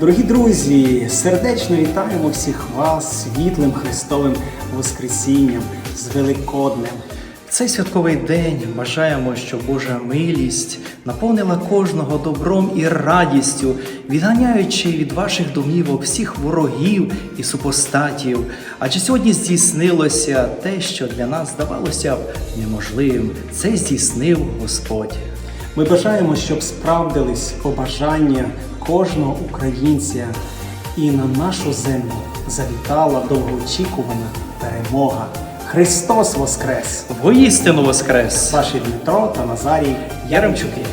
Дорогі друзі, сердечно вітаємо всіх вас світлим Христовим Воскресінням з Великоднем. Цей святковий день бажаємо, щоб Божа милість наповнила кожного добром і радістю, відганяючи від ваших домівок всіх ворогів і супостатів. Адже сьогодні здійснилося те, що для нас здавалося б неможливим. Це здійснив Господь. Ми бажаємо, щоб справдились побажання кожного українця і на нашу землю завітала довгоочікувана перемога. Христос Воскрес! Воістину воскрес! Ваші Дмитро та Назарій Яремчуки!